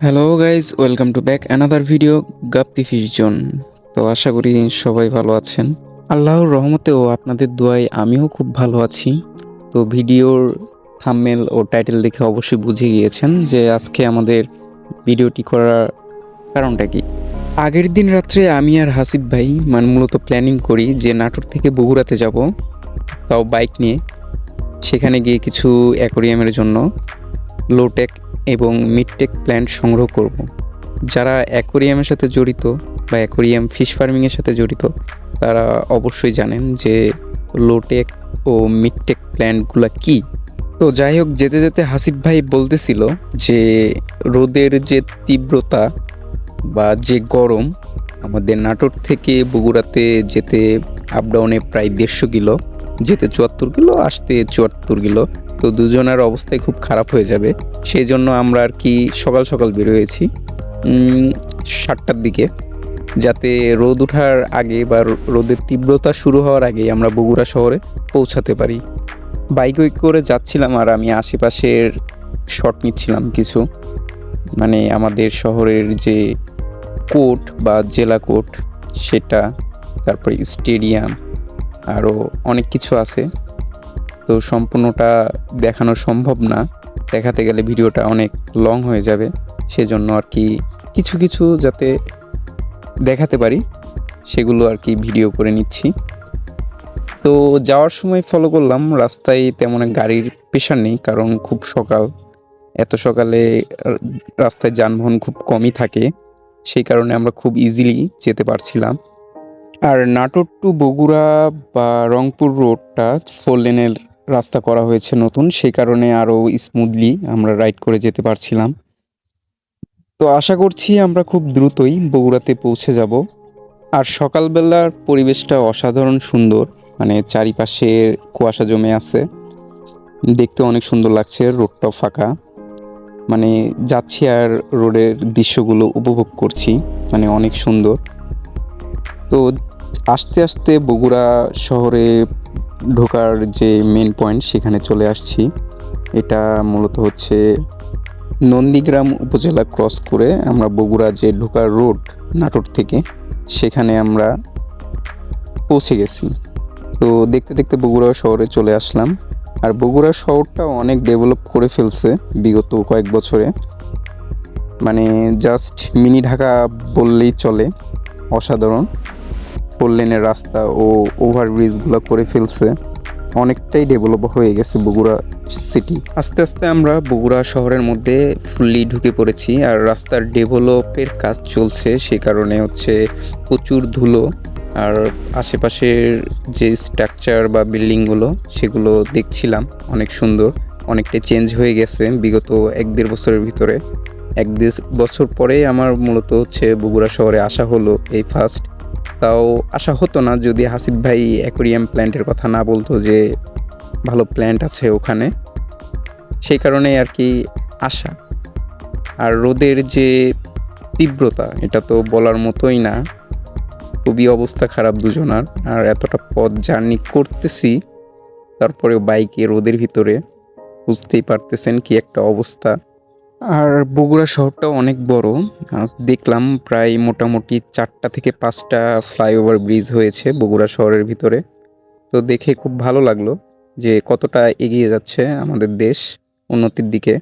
Hello guys welcome to back another video guppy ফিশজন তো আশা করি সবাই ভালো আছেন। আল্লাহর রহমতেও আপনাদের দোয়ায় আমিও খুব ভালো আছি। তো ভিডিওর থাম্মেল ও টাইটেল দেখে অবশ্যই বুঝে গিয়েছেন যে আজকে আমাদের ভিডিওটি করার কারণটা কি। আগের দিন রাত্রে আমি আর হাসিব ভাই মানে মূলত প্ল্যানিং করি যে নাটোর থেকে বগুড়াতে যাব। তাও বাইক নিয়ে। সেখানে গিয়ে কিছু অ্যাকোরিয়ামের জন্য। লোটেক এবং মিডটেক প্ল্যান্ট সংগ্রহ করব। যারা অ্যাকোরিয়ামের সাথে জড়িত বা অ্যাকোরিয়াম ফিশ ফার্মিংয়ের সাথে জড়িত, তারা অবশ্যই জানেন যে লোটেক ও মিডটেক প্ল্যান্টগুলো কি তো যাই হোক, যেতে যেতে হাসিফ ভাই বলতেছিল যে রোদের যে তীব্রতা বা যে গরম, আমাদের নাটোর থেকে বগুড়াতে যেতে আপ ডাউনে প্রায় দেড়শো কিলো, যেতে চুয়াত্তর কিলো, আসতে চুয়াত্তর কিলো তো দুজনের অবস্থায় খুব খারাপ হয়ে যাবে। সেই জন্য আমরা আর কি সকাল সকাল বের হয়েছি সাতটার দিকে। যাতে রোদ ওঠার আগে বা রোদের তীব্রতা শুরু হওয়ার আগেই আমরা বগুড়া শহরে পৌঁছাতে পারি। বাইক উইক করে যাচ্ছিলাম আর আমি আশেপাশের শট নিচ্ছিলাম কিছু। মানে আমাদের শহরের যে কোর্ট বা জেলা কোর্ট, সেটা, তারপরে স্টেডিয়াম আরও অনেক কিছু আছে। তো সম্পূর্ণটা দেখানো সম্ভব না। দেখাতে গেলে ভিডিওটা অনেক লং হয়ে যাবে। সেজন্য আর কি কিছু কিছু যাতে দেখাতে পারি, সেগুলো আর কি ভিডিও করে নিচ্ছি। তো যাওয়ার সময় ফলো করলাম। রাস্তায় তেমন গাড়ির প্রেশার নেই, কারণ খুব সকাল। এত সকালে রাস্তায় যানবাহন খুব কমই থাকে। সেই কারণে আমরা খুব ইজিলি যেতে পারছিলাম। আর নাটোর টু বগুড়া বা রংপুর রোডটা ফোর লেনের রাস্তা করা হয়েছে নতুন, সেই কারণে আরও স্মুথলি আমরা রাইড করে যেতে পারছিলাম। তো আশা করছি আমরা খুব দ্রুতই বগুড়াতে পৌঁছে যাব। আর সকালবেলার পরিবেশটা অসাধারণ সুন্দর মানে চারিপাশে কুয়াশা জমে আছে। দেখতে অনেক সুন্দর লাগছে রোডটাও ফাঁকা। মানে যাচ্ছি আর রোডের দৃশ্যগুলো উপভোগ করছি মানে অনেক সুন্দর। তো আস্তে আস্তে বগুড়া শহরে ঢোকার যে মেন পয়েন্ট সেখানে চলে আসছি। এটা মূলত হচ্ছে নন্দীগ্রাম উপজেলা ক্রস করে আমরা বগুড়া যে ঢোকার রোড নাটোর থেকে, সেখানে আমরা পৌঁছে গেছি। তো দেখতে দেখতে বগুড়া শহরে চলে আসলাম। আর বগুড়া শহরটা অনেক ডেভেলপ করে ফেলছে বিগত কয়েক বছরে। মানে জাস্ট মিনি ঢাকা বললেই চলে, অসাধারণ। ফোর লেনের রাস্তা ও ওভারব্রিজগুলো করে ফেলছে। অনেকটাই ডেভেলপ হয়ে গেছে বগুড়া সিটি আস্তে আস্তে আমরা বগুড়া শহরের মধ্যে ফুললি ঢুকে পড়েছি আর রাস্তার ডেভেলপের কাজ চলছে, সে কারণে হচ্ছে প্রচুর ধুলো আর আশেপাশের যে স্ট্রাকচার বা বিল্ডিংগুলো সেগুলো দেখছিলাম। অনেক সুন্দর অনেকটাই চেঞ্জ হয়ে গেছে বিগত এক দেড় বছরের ভিতরে। এক দেড় বছর পরে আমার মূলত হচ্ছে বগুড়া শহরে আসা হলো এই ফার্স্ট তাও আশা হতো না যদি হাসিফ ভাই অ্যাকোরিয়াম প্ল্যান্টের কথা না বলতো যে ভালো প্ল্যান্ট আছে ওখানে। সেই কারণেই আর কি আশা। আর রোদের যে তীব্রতা, এটা তো বলার মতোই না। খুবই অবস্থা খারাপ দুজনার। আর এতটা পথ জার্নি করতেছি তারপরে বাইকে রোদের ভিতরে বুঝতেই পারতেছেন কি একটা অবস্থা। আর বগুড়া শহরটাও অনেক বড়। দেখলাম প্রায় মোটামুটি চারটা থেকে পাঁচটা ফ্লাইওভার ব্রিজ হয়েছে বগুড়া শহরের ভিতরে। তো দেখে খুব ভালো লাগল যে কতটা এগিয়ে যাচ্ছে আমাদের দেশ উন্নতির দিকে।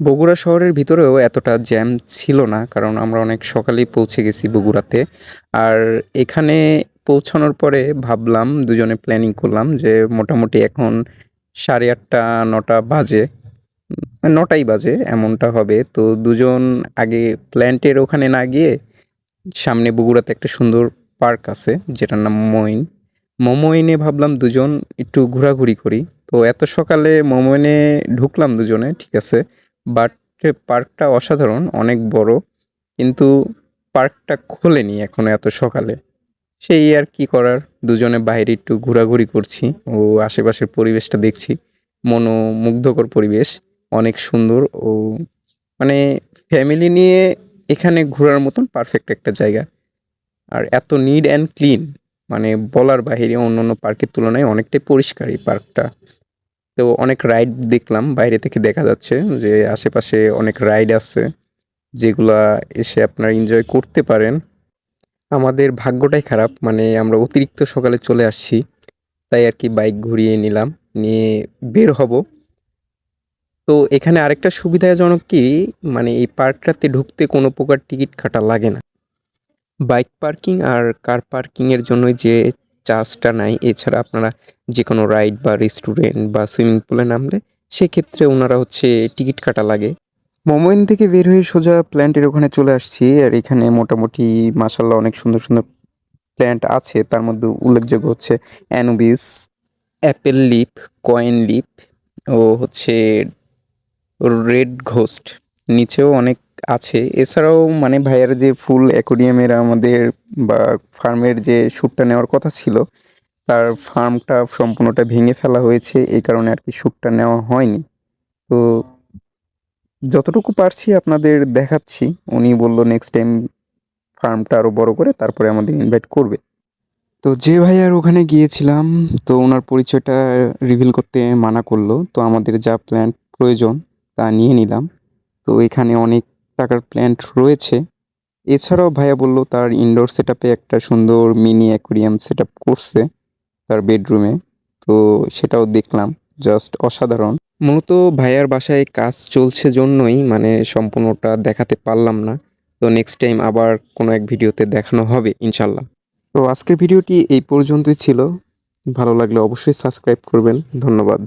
বগুড়া শহরের ভিতরেও এতটা জ্যাম ছিল না, কারণ আমরা অনেক সকালেই পৌঁছে গেছি বগুড়াতে। আর এখানে পৌঁছানোর পরে ভাবলাম, দুজনে প্ল্যানিং করলাম যে মোটামুটি এখন সাড়ে আটটা, নটা বাজে। নটাই বাজে, এমনটা হবে। তো দুজন আগে প্ল্যান্টের ওখানে না গিয়ে সামনে বগুড়াতে একটা সুন্দর পার্ক আছে, যেটার নাম মইন মোমোইনে ভাবলাম দুজন একটু ঘোরাঘুরি করি। তো এত সকালে মোমোইনে ঢুকলাম দুজনে, ঠিক আছে? বাট পার্কটা অসাধারণ, অনেক বড়। কিন্তু পার্কটা খোলেনি এখনও এত সকালে। সেই আর কি করার, দুজনে বাইরে একটু ঘোরাঘুরি করছি। ও আশেপাশের পরিবেশটা দেখছি, মনোমুগ্ধকর পরিবেশ। অনেক সুন্দর ও মানে ফ্যামিলি নিয়ে এখানে ঘোরার মতন পারফেক্ট একটা জায়গা। আর এত নিড অ্যান্ড ক্লিন মানে বলার বাইরে অন্য অন্য পার্কের তুলনায় অনেকটাই পরিষ্কার এই পার্কটা। তো অনেক রাইড দেখলাম, বাইরে থেকে দেখা যাচ্ছে যে আশেপাশে অনেক রাইড আছে, যেগুলা এসে আপনারা এনজয় করতে পারেন। আমাদের ভাগ্যটাই খারাপ মানে আমরা অতিরিক্ত সকালে চলে আসছি, তাই আর কি বাইক ঘুরিয়ে নিলাম, নিয়ে বের হব। তো এখানে আরেকটা সুবিধাজনক কি? মানে এই পার্কটাতে ঢুকতে কোনো প্রকার টিকিট কাটা লাগে না। বাইক পার্কিং আর কার পার্কিংয়ের জন্য যে চার্জটা নাই, এছাড়া আপনারা যে কোনো রাইড বা রেস্টুরেন্ট বা সুইমিং পুলে নামলে সেক্ষেত্রে ওনারা হচ্ছে টিকিট কাটা লাগে। মোমোইন থেকে বের হয়ে সোজা প্ল্যান্টের ওখানে চলে আসছি, আর এখানে মোটামুটি মাসাল্লাহ অনেক সুন্দর সুন্দর প্ল্যান্ট আছে। তার মধ্যে উল্লেখযোগ্য হচ্ছে Anubis, apple lip coin lip ও হচ্ছে রেড ঘোস্ট। নিচেও অনেক আছে। এছাড়াও মানে ভাইয়ার যে ফুল অ্যাকোরিয়ামের আমাদের বা ফার্মের যে শ্যুটটা নেওয়ার কথা ছিল, তার ফার্মটা সম্পূর্ণটা ভেঙে ফেলা হয়েছে। এই কারণে আর কি শ্যুটটা নেওয়া হয়নি। তো যতটুকু পারছি আপনাদের দেখাচ্ছি। উনি বলল নেক্সট টাইম ফার্মটা আরও বড় করে তারপরে আমাদের ইনভাইট করবে। তো যে ভাইয়ার ওখানে গিয়েছিলাম, তো ওনার পরিচয়টা রিভিল করতে মানা করল। তো আমাদের যা প্ল্যান্ট প্রয়োজন তা নিয়ে নিলাম। তো এখানে অনেক টাকার প্ল্যান্ট রয়েছে। এছাড়াও ভাইয়া বলল তার ইনডোর সেট একটা সুন্দর মিনি অ্যাকোরিয়াম সেট করছে তার বেডরুমে তো সেটাও দেখলাম জাস্ট অসাধারণ। মূলত ভাইয়ার বাসায় কাজ চলছে জন্যই মানে সম্পূর্ণটা দেখাতে পারলাম না। তো নেক্সট টাইম আবার কোনো এক ভিডিওতে দেখানো হবে ইনশাল্লাহ তো আজকের ভিডিওটি এই পর্যন্তই ছিল। ভালো লাগলে অবশ্যই সাবস্ক্রাইব করবেন। ধন্যবাদ।